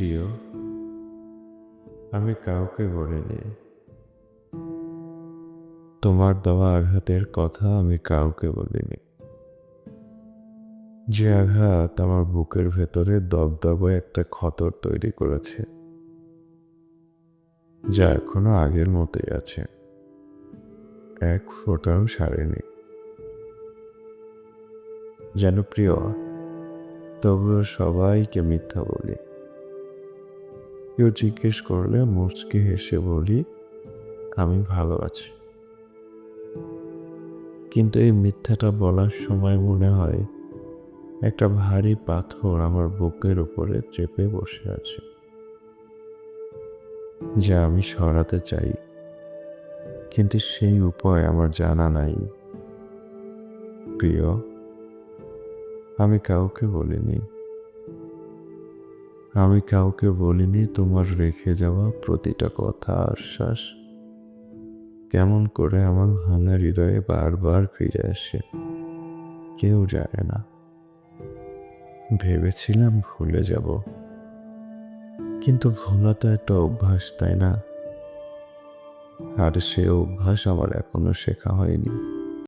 প্রিয় আমি কাউকে বলিনি। তোমার দেওয়া আঘাতের কথা আমি কাউকে বলিনি। যে আঘাত আমার বুকের ভেতরে দবদবে একটা ক্ষতর তৈরি করেছে, যা এখনও আগের মতোই আছে। এক ফোঁটাও সারেনি। যেন প্রিয়, তবুও সবাইকে মিথ্যা বলি। কেউ জিজ্ঞেস করলে মুচকি হেসে বলি, আমি ভালো আছি। কিন্তু এই মিথ্যাটা বলার সময় মনে হয় একটা ভারী পাথর আমার বুকের উপরে চেপে বসে আছে, যা আমি সরাতে চাই। কিন্তু সেই উপায় আমার জানা নাই। প্রিয়, আমি কাউকে বলিনি। আমি কাউকে বলিনি তোমার রেখে যাওয়া প্রতিটা কথা আশ্বাস কেমন করে আমার ভাঙা হৃদয়ে বারবার ফিরে আসে, কেউ জানে না। ভেবেছিলাম ভুলে যাব, কিন্তু ভোলা তো একটা অভ্যাস, তাই না? আর সে অভ্যাস আমার এখনও শেখা হয়নি।